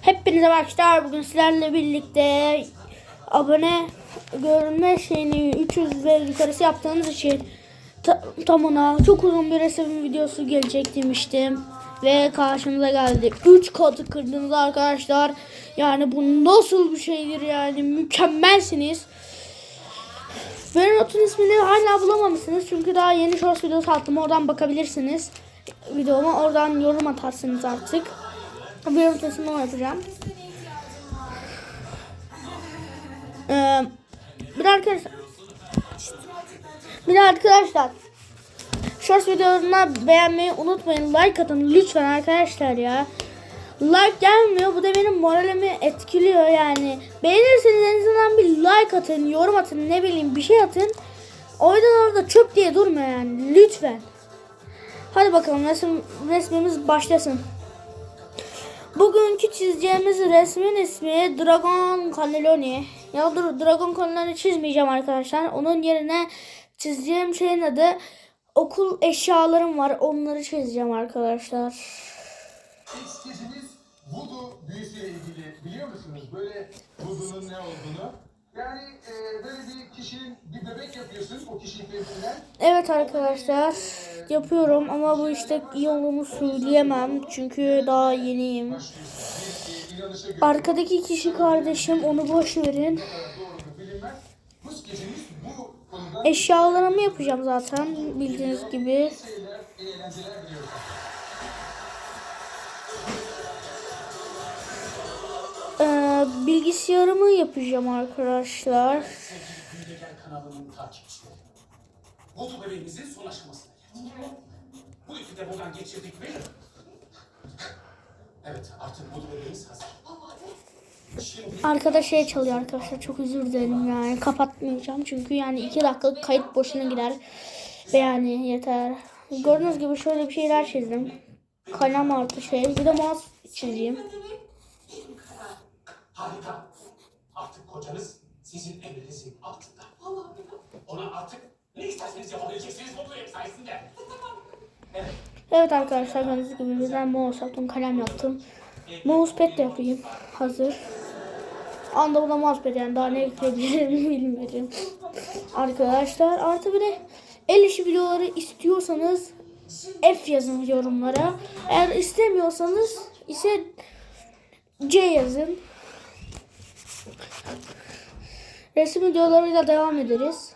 Hepinize arkadaşlar bugün sizlerle birlikte abone görünme şeyini 300 ve yukarısı yaptığınız için ta- tam ona çok uzun bir resim videosu gelecek demiştim. Ve karşımıza geldi. 3 katı kırdınız arkadaşlar. Yani bu nasıl bir şeydir yani mükemmelsiniz. Benim notun ismini hala bulamamışsınız. Çünkü daha yeni shorts videosu attım. Oradan bakabilirsiniz. Videoma oradan yorum atarsınız artık. Notun ismini o yapacağım. Ee, bir arkadaşlar bir arkadaşlar Shorts videolarına beğenmeyi unutmayın. Like atın lütfen arkadaşlar ya. Like gelmiyor. Bu da benim moralimi etkiliyor yani. Beğenirseniz en azından bir like atın, yorum atın, ne bileyim bir şey atın. Oradan orada çöp diye durma yani. Lütfen. Hadi bakalım resim, resmimiz başlasın. Bugünkü çizeceğimiz resmin ismi Dragon Cannelloni. Ya dur Dragon Cannelloni çizmeyeceğim arkadaşlar. Onun yerine çizeceğim şeyin adı okul eşyalarım var. Onları çizeceğim arkadaşlar. Eskizimiz voodoo büyüsüyle ilgili biliyor musunuz? Böyle voodoo'nun ne olduğunu. Yani e, böyle bir kişinin bir bebek yapıyorsun o kişinin kendinden. Evet arkadaşlar yapıyorum ama bu işte iyi olduğumu söyleyemem. Çünkü daha yeniyim. Arkadaki kişi kardeşim onu boş verin. Eşyalarımı yapacağım zaten bildiğiniz gibi. Bilgisayarımı yapacağım arkadaşlar. Kanalının takipçileri. Voodoo bebeğimizin son aşamasına geldik. Bu ipi de buradan geçirdik mi? Evet artık Voodoo bebeğimiz hazır. Arkada şey çalıyor arkadaşlar çok özür dilerim yani kapatmayacağım çünkü yani iki dakikalık kayıt boşuna gider ve yani yeter. Gördüğünüz gibi şöyle bir şeyler çizdim. Kalem artı şey bir de mouse çizeyim. Harika. Artık kocanız sizin emrinizin altında. Ona artık ne isterseniz yapabileceksiniz Voodoo bebeğim sayesinde. Evet. Evet arkadaşlar gördüğünüz gibi birden mouse yaptım kalem yaptım. Mousepad de yapayım hazır. Anda buna mousepad yani daha ne ekleyebilirim bilmiyorum. Arkadaşlar artı bir de el işi videoları istiyorsanız F yazın yorumlara. Eğer istemiyorsanız ise C yazın. Resim videolarıyla devam ederiz.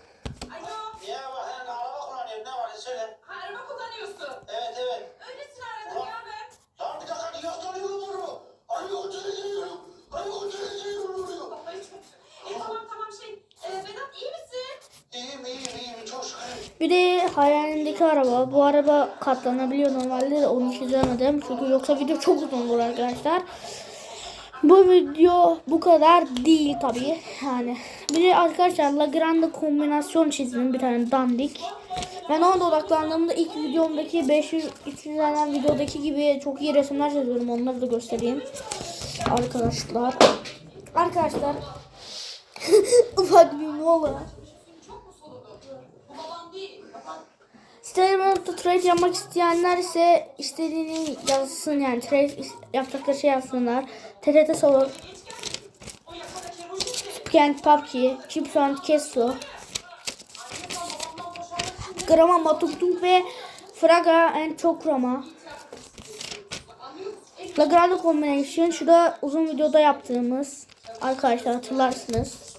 Bir de hayalindeki araba. Bu araba katlanabiliyor normalde de onu çizemedim. Çünkü yoksa video çok uzun olur arkadaşlar. Bu video bu kadar değil tabii. Yani bir de arkadaşlar La Grande kombinasyon çizdim bir tane dandik. Ben ona odaklandığımda ilk videomdaki 500 izlenen videodaki gibi çok iyi resimler çiziyorum. Onları da göstereyim. Arkadaşlar. Arkadaşlar. Ufak bir mola. Çok. Sitelerinde trade yapmak isteyenler ise istediğini yazsın yani trade yapacakları şey yazsınlar. TRT Solo, O yakadaki ruj işte. Kent PUBG, Chips and Kesso, Grama Matutung ve Fraga and Çokrama. anlıyor musun? E, La Grande Combination şu da uzun videoda yaptığımız arkadaşlar hatırlarsınız.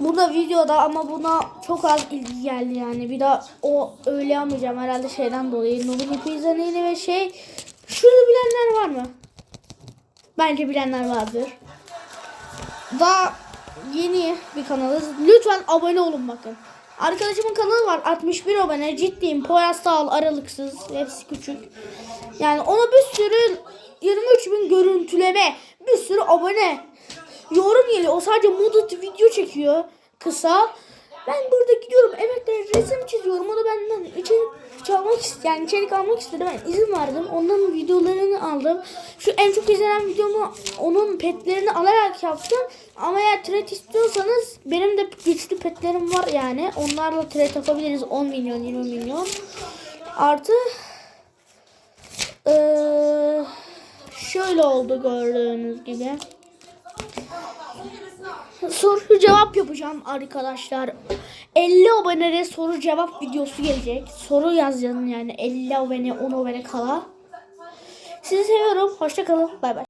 Burada videoda ama buna çok az ilgi geldi yani. Bir daha o öyle yapmayacağım herhalde şeyden dolayı. Nobili Pizzanini ve şey. Şurada bilenler var mı? Bence bilenler vardır. Daha yeni bir kanalız. Lütfen abone olun bakın. Arkadaşımın kanalı var. 61 abone. Ciddiyim. Poyraz Sağol aralıksız. Hepsi küçük. Yani ona bir sürü 23 bin görüntüleme. Bir sürü abone. Yorum geliyor. O sadece modded video çekiyor. Kısa. Ben burada gidiyorum. De resim çiziyorum. O da benden içerik çalmak istedim. Yani içerik almak istedi. Ben izin verdim. Ondan videolarını aldım. Şu en çok izlenen videomu onun petlerini alarak yaptım. Ama eğer thread istiyorsanız benim de güçlü petlerim var yani. Onlarla thread yapabiliriz. 10 milyon 20 milyon. Artı eee böyle oldu gördüğünüz gibi. Soru cevap yapacağım arkadaşlar. 50 abonede soru cevap videosu gelecek. Soru yazacağım yani 50 abone 10 abone kala. Sizi seviyorum. Hoşça kalın. Bay bay.